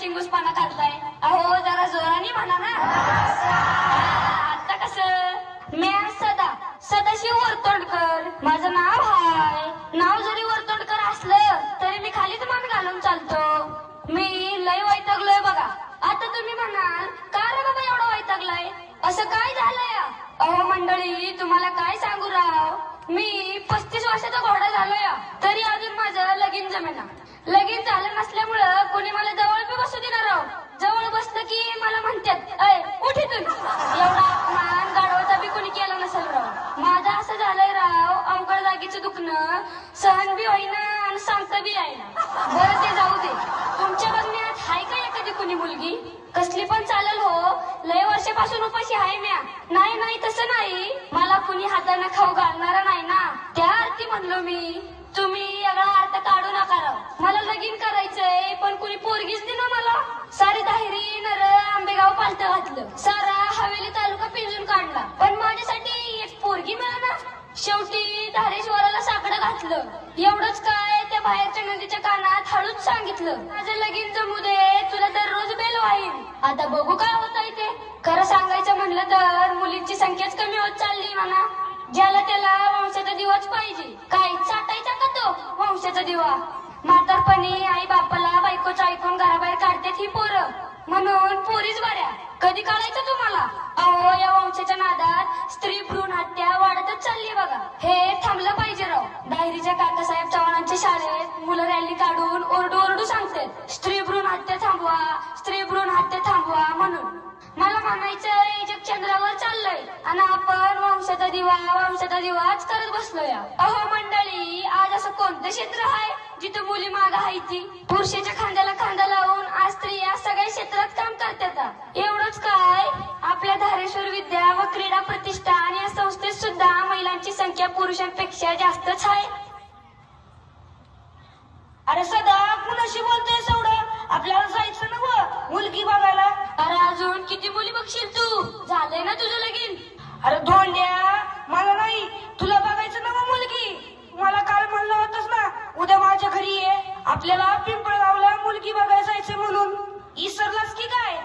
चिंगूसपणा करताय अहो जरा जोराने म्हणा ना. आता कसं? मी सदा सदाशिव वर्तोंडकर. माझं नाव हाय. नाव जरी वर्तोंडकर असलं तरी मी खालीच मान घालून चालतो. मी लय वैतागलोय बघा. आता तुम्ही म्हणाल का रे बाबा एवढा वैतागलाय? असं काय झालंय? अहो मंडळी तुम्हाला काय सांगू राव? मी पस्तीस वर्षाचा घोडा झालोय तरी अजून माझं लगीन जमेना लगेच झालं नसल्यामुळं कोणी मला जवळ बी बसू देणार राव जवळ बसलं की मला म्हणतात अय तुम्ही एवढा मान गाडवाचा बी कोणी केला नसेल राव. माझं असं झालंय राव अवघड जागेचं दुखणं सहन बी होईना आणि सांगता बी आहे ना बरं ते जाऊ दे. तुमच्या बघण्यात हाय का एखादी कोणी मुलगी? कसली पण चालेल हो. लय वर्षापासून उपाशी आहे म्या. नाही नाही तसं नाही. मला कुणी हाताने खाऊ घालणार नाही ना. त्या अर्थी म्हणलो मी. तुम्ही अर्थ काढू नका राव. मला लगीन करायचंय पण कुणी पोरगीच दे ना मला. सारी दाहिरी नर आंबेगाव पालत घातलं. सारा हवेली तालुका पिंजून काढला. पण माझ्यासाठी एक पोरगी मिळाला. शेवटी धारेश्वराला साकडं घातलं. एवढंच काय त्या बाहेरच्या नदीच्या कानात हळूच सांगितलं. माझं लगीन जमू दे तुला दररोज बेल वाहीन. आता बघू काय होत ते. खरं सांगायचं म्हणलं तर मुलींची संख्याच कमी होत चालली म्हणा. ज्याला त्याला वंशाचा दिवाच पाहिजे. काय चाटायचा का तो वंशाचा दिवा? म्हातारपणी आई बापाला बायकोचं ऐकून घराबाहेर काढतात ही पोरं. म्हणून पोरीच बऱ्या कधी काढायचं तुम्हाला? अहो या वंशाच्या नादात स्त्री भ्रूण हत्या वाढतच चालली बघा. हे थांबलं पाहिजे राव. डायरीच्या काकासाहेब चव्हाणांच्या शाळेत मुलं रॅली काढून ओरडू ओरडू सांगतात. स्त्री भ्रूण हत्या थांबवा स्त्री भ्रूण हत्या थांबवा म्हणून. मला म्हणायचं जग चंद्रावर चाललंय. आणि आपण वंशाचा दिवा वंशाचा दिवाच करत बसलोय. अहो मंडळी आज असं कोणतं क्षेत्र आहे जिथं मुली माग आहे ती? पुरुषाच्या खांद्याला खांदा लावून आज स्त्रिया सगळ्या क्षेत्रात काम करतात. एवढंच काय? आपल्या धारेश्वर विद्या व क्रीडा प्रतिष्ठान या संस्थेत सुद्धा महिलांची संख्या पुरुषांपेक्षा जास्तच आहे. अरे सदा कुणाशी बोलतोय एवढं? आपल्याला जायचं ना मुलगी बघायला? अरे अजून किती मुली बघशील तू? झालंय ना तुझं लगीन. अरे धोंड्या मला नाही. तुला बघायचं ना मुलगी. मला काल म्हणलं होतस ना उद्या माझ्या घरी ये. आपल्याला पिंपळगावला मुलगी बघायला जायचं म्हणून. इसरलास की काय?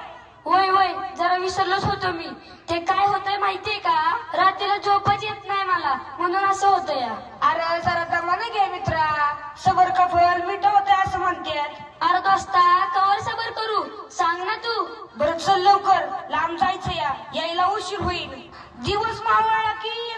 होय होय जरा विसरलोच होतो मी. ते काय होतंय माहितीये का? रात्रीला झोपच येत नाही मला. म्हणून असं होतं या अरे जरा दमानं घे मित्रा. सबर कफल मिठ होते अर्ध वाजता कवर सबर करू? सांग ना तू. बरं चल लवकर. लांब जायचं या. यायला उशीर होईल. दिवस मावळला की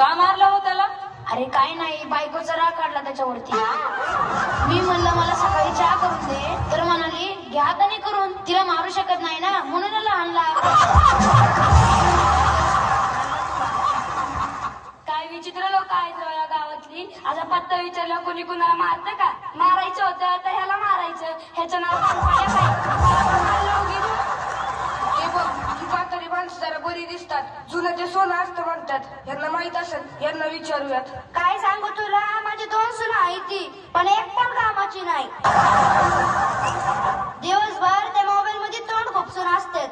का मारला हो त्याला? अरे काय नाही बायकोचा राग काढला त्याच्यावरती. मी म्हणलं मला सकाळी चहा करून दे. तर म्हणाली घ्या हाताने करून तिला मारू शकत नाही ना म्हणून आणला. काय विचित्र लोक आहेत हो या गावातली. आता पत्ता विचारला कोणी कुणाला मारतं का? मारायचं होतं तर ह्याला मारायचं. ह्याचं नाव कानफाड्या बाई. मला पण मारलं उगीच. हे बघ ही म्हातारी माणसं दिसतात. जुनं ते सोनं असतं म्हणतात. यांना माहीत असेल यांना विचारूयात. काय सांगू तुला? माझी दोन सुना आहे ती पण एक पण कामाची नाही. दिवसभर त्या मोबाईल मध्ये तोंड खुपसून असतात.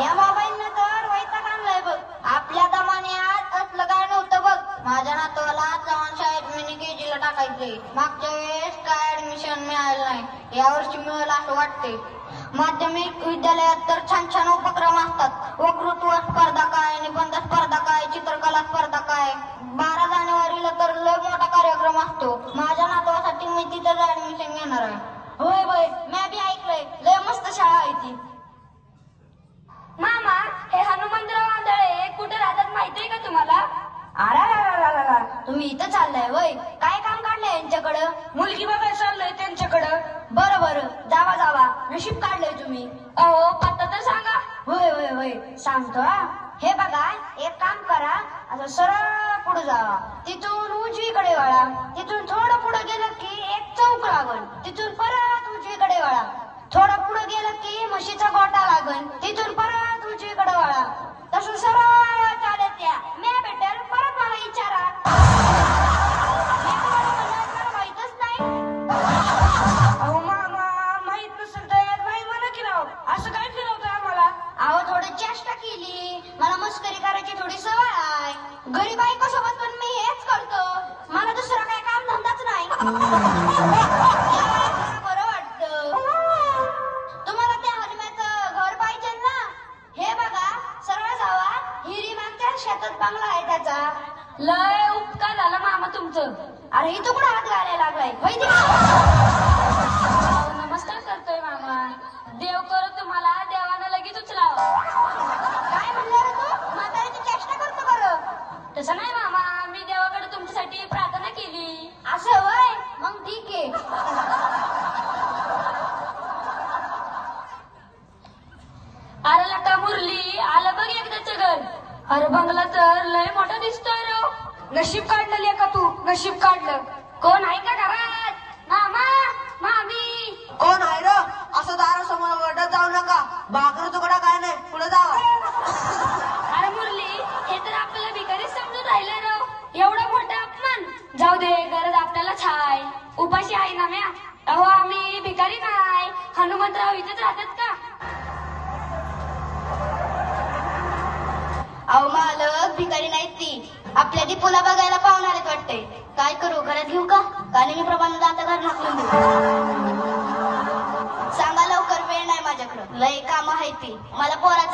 या मोबाईल न तर वैताग आणलाय बघ. आपल्या दमान्यात असलं काय नव्हतं बघ. माझ्या नातवाला चव्हाण शाळेत मिनी केजीला टाकायचे मागच्या वेळेस काय ऍडमिशन मिळालं नाही. यावर्षी मिळालं असं वाटते माध्यमिक विद्यालयात तर छान छान उपक्रम असतात. वक्तृत्व स्पर्धा काय निबंध स्पर्धा काय चित्रकला स्पर्धा काय? बारा जानेवारीला तर लय मोठा कार्यक्रम असतो. माझ्या नातवासाठी मी तिथं ऍडमिशन घेणार आहे. होय होय मी बी ऐकलंय. लय मस्त शाळा आहे ती. मामा हे हनुमंतराव आंधळे कुठे राहतात माहितीये का तुम्हाला? अरा तुम्ही इथं चाललाय वय काय काम काढलंय यांच्याकडं? मुलगी बघायला चाललंय त्यांच्याकडं. बरं बरं. जावा जावा. नशीब काढलंय तुम्ही. अहो पत्ता तर सांगा. होय होय होय. सांगतो हा. हे बघा एक काम करा. असं सरळ पुढे पुढे जावा. तिथून उजवीकडे वळा. तिथून थोडं पुढे गेलं की एक चौक लागल तिथून परत उजवीकडे वळा. थोडं पुढे गेलं की म्हशीचा गोटा लागल तिथून परत उजवीकडे वळा. तसं सरळ बरं वाटतं तुम्हाला त्या हनुम्याचं घर पाहिजे ना हे बघा सरळ जावा हिरी मागच्या शेतात बांगला आहे त्याचा. लय उपकार झाला मामा तुमचं. अरे इथं कुठं हात घालायला लागलाय? होय अरे बंगला तर लय मोठा दिसतोय रो. नशीब काढलं लेका तू नशीब काढलं. कोण आहे का घरात? मामा मामी. कोण आहे र? असं दारासमोर वडत जाऊ नका. भाकर तुकडा काय नाही पुढे जावा अरे मुरली हे तर आपल्याला भिकारी समजून राहिलं रो. एवढा मोठा अपमान. जाऊ दे गरज आपल्यालाच हाय उपाशी आहे ना म्या? अहो आम्ही भिकारी नाही. हनुमंतराव इथेच राहतात का? अहो मालक भिकारी नाहीत ती. आपल्या पुन्हा बघायला पाहून आलेत वाटते काय करू घरात घेऊ का? काने मी दाता घर ढाकलून देऊ. सांगा लवकर वेळ नाही माझ्याकडं. लय काम आहे ती. मला पोराचं